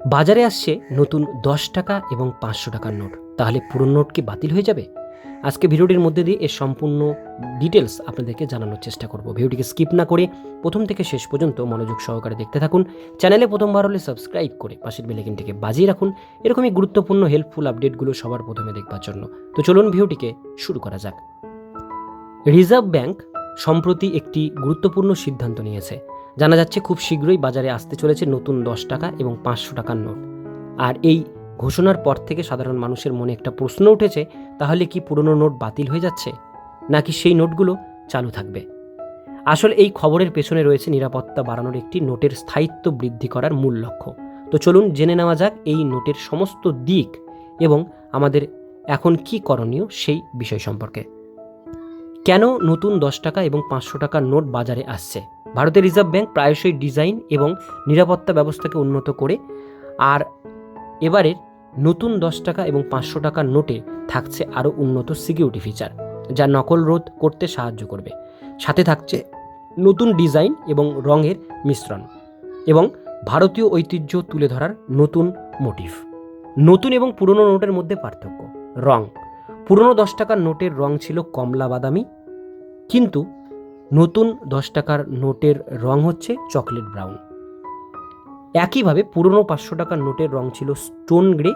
বাজারে আসছে নতুন দশ টাকা এবং পাঁচশো টাকার নোট। তাহলে পুরনো নোট কি বাতিল হয়ে যাবে? আজকে ভিডিওটির মধ্যে দিয়ে এর সম্পূর্ণ ডিটেলস আপনাদেরকে জানানোর চেষ্টা করব। ভিডিওটিকে স্কিপ না করে প্রথম থেকে শেষ পর্যন্ত মনোযোগ সহকারে দেখতে থাকুন। চ্যানেলে প্রথমবার হলে সাবস্ক্রাইব করে পাশের বেলাইকিনটিকে বাজিয়ে রাখুন। এরকমই গুরুত্বপূর্ণ হেল্পফুল আপডেটগুলো সবার প্রথমে দেখবার জন্য। তো চলুন ভিডিওটিকে শুরু করা যাক। রিজার্ভ ব্যাংক সম্প্রতি একটি গুরুত্বপূর্ণ সিদ্ধান্ত নিয়েছে। জানা যাচ্ছে খুব শীঘ্রই বাজারে আসতে চলেছে নতুন দশ টাকা এবং পাঁচশো টাকার নোট। আর এই ঘোষণার পর থেকে সাধারণ মানুষের মনে একটা প্রশ্ন উঠেছে, তাহলে কি পুরনো নোট বাতিল হয়ে যাচ্ছে? নাকি সেই নোটগুলো চালু থাকবে? আসলে এই খবরের পেছনে রয়েছে নিরাপত্তা বাড়ানোর একটি নোটের স্থায়িত্ব বৃদ্ধি করার মূল লক্ষ্য। তো চলুন জেনে নেওয়া যাক এই নোটের সমস্ত দিক এবং আমাদের এখন কি করণীয় সেই বিষয় সম্পর্কে। কেন নতুন দশ টাকা এবং পাঁচশো টাকার নোট বাজারে আসছে? ভারতের রিজার্ভ ব্যাংক প্রায়শই ডিজাইন এবং নিরাপত্তা ব্যবস্থাকে উন্নত করে, আর এবারের নতুন দশ টাকা এবং পাঁচশো টাকার নোটে থাকছে আরও উন্নত সিকিউরিটি ফিচার, যা নকল রোধ করতে সাহায্য করবে। সাথে থাকছে নতুন ডিজাইন এবং রঙের মিশ্রণ এবং ভারতীয় ঐতিহ্য তুলে ধরার নতুন মোটিভ। নতুন এবং পুরনো নোটের মধ্যে পার্থক্য, রং। পুরনো দশ টাকার নোটের রং ছিল কমলা বাদামি, কিন্তু নতুন দশ টাকার নোটের রং হচ্ছে চকলেট ব্রাউন। একইভাবে পুরনো পাঁচশো টাকার নোটের রং ছিল স্টোন গ্রে,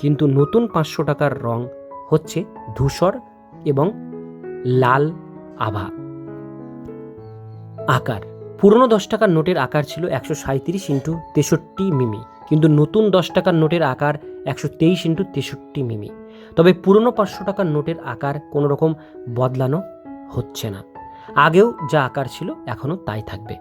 কিন্তু নতুন পাঁচশো টাকার রং হচ্ছে ধূসর এবং লাল আভা। আকার, পুরনো দশ টাকার নোটের আকার ছিল একশো সাঁত্রিশ ইন্টু তেষট্টি মিমি। কিন্তু নতুন দশ টাকার নোটের আকার একশো তেইশ ইন্টু তেষট্টি মিমি। তবে পুরনো পাঁচশো টাকার নোটের আকার কোনো রকম বদলানো হচ্ছে না। আগেও যা আকার ছিল, এখনও তাই থাকবে।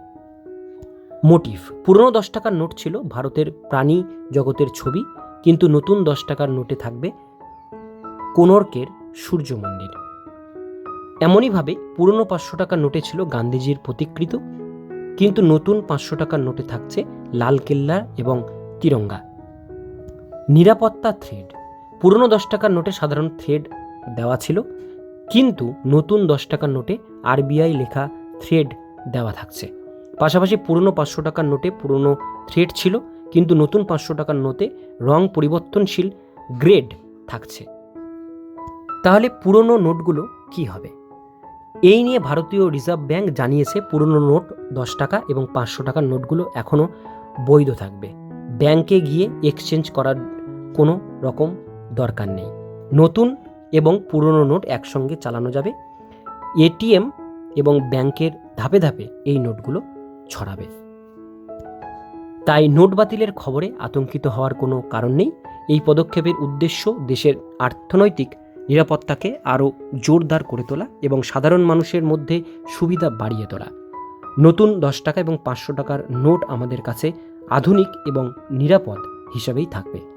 মোটিভ। পুরনো দশ টাকার নোট ছিল ভারতের প্রাণী জগতের ছবি, কিন্তু নতুন দশ টাকার নোটে থাকবে কোনর্কের সূর্য মন্দির। এমনইভাবে পুরনো পাঁচশো টাকার নোটে ছিল গান্ধীজির প্রতিকৃত, কিন্তু নতুন পাঁচশো টাকার নোটে থাকছে লালকেল্লা এবং তিরঙ্গা। নিরাপত্তা থ্রেড পুরনো দশ টাকার নোটে সাধারণ থ্রেড দেওয়া ছিল, কিন্তু নতুন দশ টাকার নোটে আরবিআই লেখা থ্রেড দেওয়া থাকছে। পাশাপাশি পুরনো পাঁচশো টাকার নোটে পুরনো থ্রেড ছিল, কিন্তু নতুন পাঁচশো টাকার নোটে রং পরিবর্তনশীল গ্রেড থাকছে। তাহলে পুরনো নোটগুলো কি হবে? এই নিয়ে ভারতীয় রিজার্ভ ব্যাংক জানিয়েছে পুরনো নোট দশ টাকা এবং পাঁচশো টাকার নোটগুলো এখনও বৈধ থাকবে। ব্যাংকে গিয়ে এক্সচেঞ্জ করার কোনো রকম দরকার নেই। নতুন এবং পুরনো নোট একসঙ্গে চালানো যাবে। এটিএম এবং ব্যাংকের ধাপে ধাপে এই নোটগুলো ছড়াবে। তাই নোট বাতিলের খবরে আতঙ্কিত হওয়ার কোনো কারণ নেই। এই পদক্ষেপের উদ্দেশ্য দেশের অর্থনৈতিক নিরাপত্তাকে আরও জোরদার করে তোলা এবং সাধারণ মানুষের মধ্যে সুবিধা বাড়িয়ে তোলা। নতুন দশ টাকা এবং পাঁচশো টাকার নোট আমাদের কাছে আধুনিক এবং নিরাপদ হিসাবেই থাকবে।